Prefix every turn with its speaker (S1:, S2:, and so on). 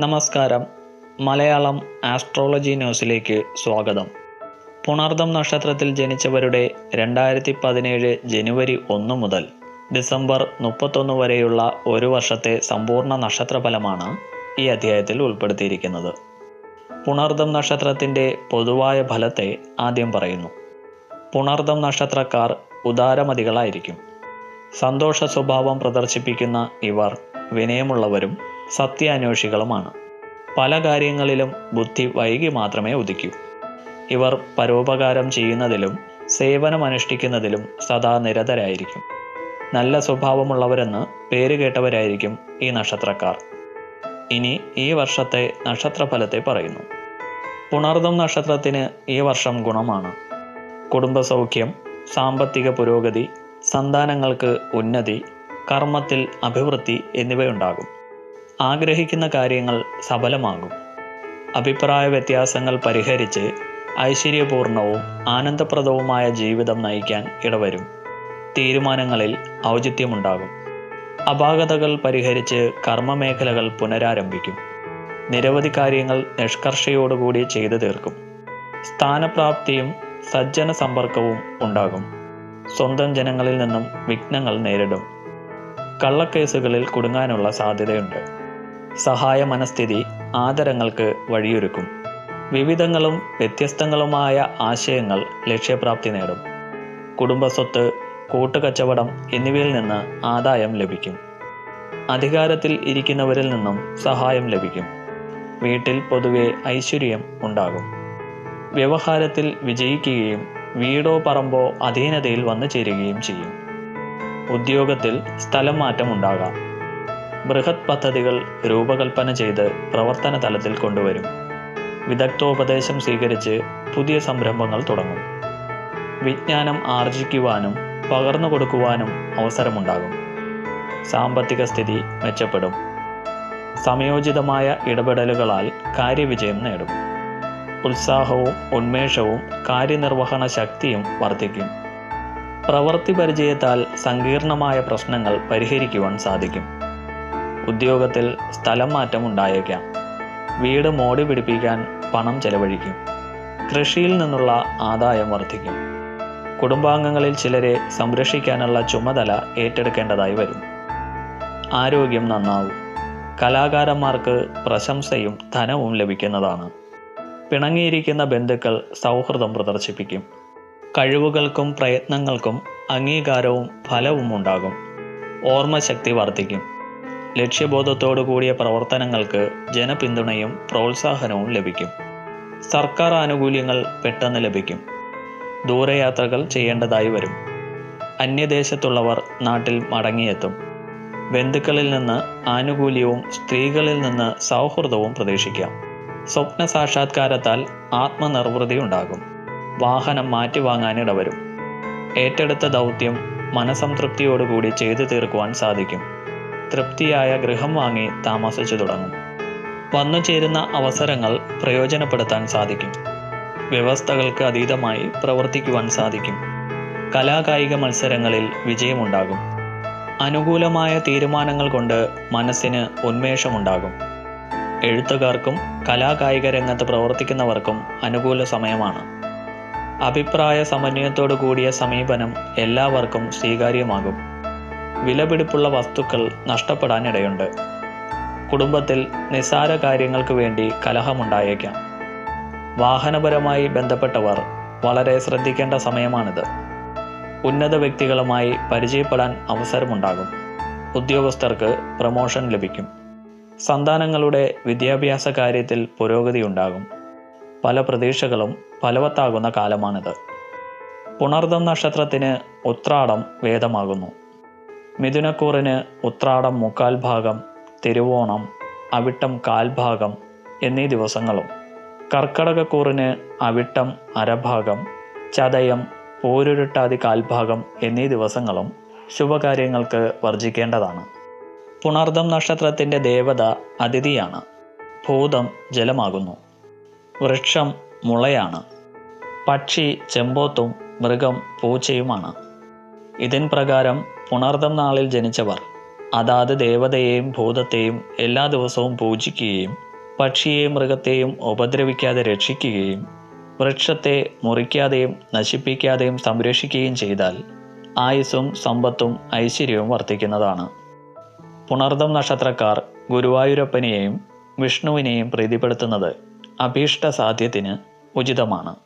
S1: നമസ്കാരം. മലയാളം ആസ്ട്രോളജി ന്യൂസിലേക്ക് സ്വാഗതം. പുണർദം നക്ഷത്രത്തിൽ ജനിച്ചവരുടെ രണ്ടായിരത്തി പതിനേഴ് ജനുവരി ഒന്ന് മുതൽ ഡിസംബർ മുപ്പത്തൊന്ന് വരെയുള്ള ഒരു വർഷത്തെ സമ്പൂർണ നക്ഷത്രഫലമാണ് ഈ അധ്യായത്തിൽ ഉൾപ്പെടുത്തിയിരിക്കുന്നത്. പുണർദം നക്ഷത്രത്തിന്റെ പൊതുവായ ഫലത്തെ ആദ്യം പറയുന്നു. പുണർദം നക്ഷത്രക്കാർ ഉദാരമതികളായിരിക്കും. സന്തോഷ സ്വഭാവം പ്രദർശിപ്പിക്കുന്ന ഇവർ വിനയമുള്ളവരും സത്യാന്വേഷികളുമാണ്. പല കാര്യങ്ങളിലും ബുദ്ധി വൈകി മാത്രമേ ഉദിക്കൂ. ഇവർ പരോപകാരം ചെയ്യുന്നതിലും സേവനമനുഷ്ഠിക്കുന്നതിലും സദാ നിരതരായിരിക്കും. നല്ല സ്വഭാവമുള്ളവരെന്ന് പേരുകേട്ടവരായിരിക്കും ഈ നക്ഷത്രക്കാർ. ഇനി ഈ വർഷത്തെ നക്ഷത്രഫലത്തെ പറയുന്നു. പുണർദം നക്ഷത്രത്തിന് ഈ വർഷം ഗുണമാണ്. കുടുംബസൗഖ്യം സാമ്പത്തിക പുരോഗതി സന്താനങ്ങൾക്ക് ഉന്നതി കർമ്മത്തിൽ അഭിവൃദ്ധി എന്നിവയുണ്ടാകും. ആഗ്രഹിക്കുന്ന കാര്യങ്ങൾ സഫലമാകും. അഭിപ്രായ വ്യത്യാസങ്ങൾ പരിഹരിച്ച് ഐശ്വര്യപൂർണവും ആനന്ദപ്രദവുമായ ജീവിതം നയിക്കാൻ ഇടവരും. തീരുമാനങ്ങളിൽ ഔചിത്യമുണ്ടാകും. അപാകതകൾ പരിഹരിച്ച് കർമ്മമേഖലകൾ പുനരാരംഭിക്കും. നിരവധി കാര്യങ്ങൾ നിഷ്കർഷയോടുകൂടി ചെയ്തു തീർക്കും. സ്ഥാനപ്രാപ്തിയും സജ്ജന സമ്പർക്കവും ഉണ്ടാകും. സ്വന്തം ജനങ്ങളിൽ നിന്നും വിഘ്നങ്ങൾ നേരിടും. കള്ളക്കേസുകളിൽ കുടുങ്ങാനുള്ള സാധ്യതയുണ്ട്. സഹായ മനസ്ഥിതി ആദരങ്ങൾക്ക് വഴിയൊരുക്കും. വിവിധങ്ങളും വ്യത്യസ്തങ്ങളുമായ ആശയങ്ങൾ ലക്ഷ്യപ്രാപ്തി നേടും. കുടുംബസ്വത്ത് കൂട്ടുകച്ചവടം എന്നിവയിൽ നിന്ന് ആദായം ലഭിക്കും. അധികാരത്തിൽ ഇരിക്കുന്നവരിൽ നിന്നും സഹായം ലഭിക്കും. വീട്ടിൽ പൊതുവെ ഐശ്വര്യം ഉണ്ടാകും. വ്യവഹാരത്തിൽ വിജയിക്കുകയും വീടോ പറമ്പോ അധീനതയിൽ വന്നു ചേരുകയും ചെയ്യും. ഉദ്യോഗത്തിൽ സ്ഥലം മാറ്റം ഉണ്ടാകാം ബൃഹത് പദ്ധതികൾ രൂപകൽപ്പന ചെയ്ത് പ്രവർത്തന തലത്തിൽ കൊണ്ടുവരും. വിദഗ്ധോപദേശം സ്വീകരിച്ച് പുതിയ സംരംഭങ്ങൾ തുടങ്ങും. വിജ്ഞാനം ആർജിക്കുവാനും പകർന്നു കൊടുക്കുവാനും അവസരമുണ്ടാകും. സാമ്പത്തിക സ്ഥിതി മെച്ചപ്പെടും. സമയോചിതമായ ഇടപെടലുകളാൽ കാര്യവിജയം നേടും. ഉത്സാഹവും ഉന്മേഷവും കാര്യനിർവഹണ ശക്തിയും വർദ്ധിക്കും. പ്രവൃത്തി പരിചയത്താൽ സങ്കീർണമായ പ്രശ്നങ്ങൾ പരിഹരിക്കുവാൻ സാധിക്കും. ഉദ്യോഗത്തിൽ സ്ഥലം മാറ്റം ഉണ്ടായേക്കാം വീട് മോടി പിടിപ്പിക്കാൻ പണം ചെലവഴിക്കും. കൃഷിയിൽ നിന്നുള്ള ആദായം വർദ്ധിക്കും. കുടുംബാംഗങ്ങളിൽ ചിലരെ സംരക്ഷിക്കാനുള്ള ചുമതല ഏറ്റെടുക്കേണ്ടതായി വരും. ആരോഗ്യം നന്നാവും. കലാകാരന്മാർക്ക് പ്രശംസയും ധനവും ലഭിക്കുന്നതാണ്. പിണങ്ങിയിരിക്കുന്ന ബന്ധുക്കൾ സൗഹൃദം പ്രദർശിപ്പിക്കും. കഴിവുകൾക്കും പ്രയത്നങ്ങൾക്കും അംഗീകാരവും ഫലവും ഉണ്ടാകും ഓർമ്മശക്തി വർദ്ധിക്കും. ലക്ഷ്യബോധത്തോടു കൂടിയ പ്രവർത്തനങ്ങൾക്ക് ജനപിന്തുണയും പ്രോത്സാഹനവും ലഭിക്കും. സർക്കാർ ആനുകൂല്യങ്ങൾ പെട്ടെന്ന് ലഭിക്കും. ദൂരയാത്രകൾ ചെയ്യേണ്ടതായി വരും. അന്യദേശത്തുള്ളവർ നാട്ടിൽ മടങ്ങിയെത്തും. ബന്ധുക്കളിൽ നിന്ന് ആനുകൂല്യവും സ്ത്രീകളിൽ നിന്ന് സൗഹൃദവും പ്രതീക്ഷിക്കാം. സ്വപ്ന സാക്ഷാത്കാരത്താൽ ആത്മനിർവൃതി ഉണ്ടാകും. വാഹനം മാറ്റിവാങ്ങാനിടവരും ഏറ്റെടുത്ത ദൗത്യം മനസംതൃപ്തിയോടുകൂടി ചെയ്തു തീർക്കുവാൻ സാധിക്കും. തൃപ്തിയായ ഗൃഹം വാങ്ങി താമസിച്ചു തുടങ്ങും. വന്നു ചേരുന്ന അവസരങ്ങൾ പ്രയോജനപ്പെടുത്താൻ സാധിക്കും. വ്യവസ്ഥകൾക്ക് അതീതമായി പ്രവർത്തിക്കുവാൻ സാധിക്കും. കലാകായിക മത്സരങ്ങളിൽ വിജയമുണ്ടാകും. അനുകൂലമായ തീരുമാനങ്ങൾ കൊണ്ട് മനസ്സിന് ഉന്മേഷമുണ്ടാകും. എഴുത്തുകാർക്കും കലാകായിക രംഗത്ത് പ്രവർത്തിക്കുന്നവർക്കും അനുകൂല സമയമാണ്. അഭിപ്രായ സമന്വയത്തോടു കൂടിയ സമീപനം എല്ലാവർക്കും സ്വീകാര്യമാകും. വിലപിടിപ്പുള്ള വസ്തുക്കൾ നഷ്ടപ്പെടാനിടയുണ്ട്. കുടുംബത്തിൽ നിസ്സാര കാര്യങ്ങൾക്ക് വേണ്ടി കലഹമുണ്ടായേക്കാം. വാഹനപരമായി ബന്ധപ്പെട്ടവർ വളരെ ശ്രദ്ധിക്കേണ്ട സമയമാണിത്. ഉന്നത വ്യക്തികളുമായി പരിചയപ്പെടാൻ അവസരമുണ്ടാകും. ഉദ്യോഗസ്ഥർക്ക് പ്രമോഷൻ ലഭിക്കും. സന്താനങ്ങളുടെ വിദ്യാഭ്യാസ കാര്യത്തിൽ പുരോഗതി ഉണ്ടാകും പല പ്രതീക്ഷകളും ഫലവത്താകുന്ന കാലമാണിത്. പുണർദം നക്ഷത്രത്തിന് ഉത്രാടം വേദമാകുന്നു. മിഥുനക്കൂറിന് ഉത്രാടം മുക്കാൽ ഭാഗം തിരുവോണം അവിട്ടം കാൽഭാഗം എന്നീ ദിവസങ്ങളും. കർക്കടകക്കൂറിന് അവിട്ടം അരഭാഗം ചതയം പോരുരുട്ടാതി കാൽഭാഗം എന്നീ ദിവസങ്ങളും ശുഭകാര്യങ്ങൾക്ക് വർജിക്കേണ്ടതാണ്. പുണർദം നക്ഷത്രത്തിന്റെ ദേവത അതിഥിയാണ്. ഭൂതം ജലമാകുന്നു. വൃക്ഷം മുളയാണ്. പക്ഷി ചെമ്പോത്തും മൃഗം പൂച്ചയുമാണ്. ഇതിൻ പ്രകാരം പുണർദം നാളിൽ ജനിച്ചവർ അതാത് ദേവതയെയും ഭൂതത്തെയും എല്ലാ ദിവസവും പൂജിക്കുകയും പക്ഷിയെയും മൃഗത്തെയും ഉപദ്രവിക്കാതെ രക്ഷിക്കുകയും വൃക്ഷത്തെ മുറിക്കാതെയും നശിപ്പിക്കാതെയും സംരക്ഷിക്കുകയും ചെയ്താൽ ആയുസ്സും സമ്പത്തും ഐശ്വര്യവും വർദ്ധിക്കുന്നതാണ്. പുണർദം നക്ഷത്രക്കാർ ഗുരുവായൂരപ്പനെയും വിഷ്ണുവിനെയും പ്രീതിപ്പെടുത്തുന്നത് അഭീഷ്ട സാധ്യത്തിന് ഉചിതമാണ്.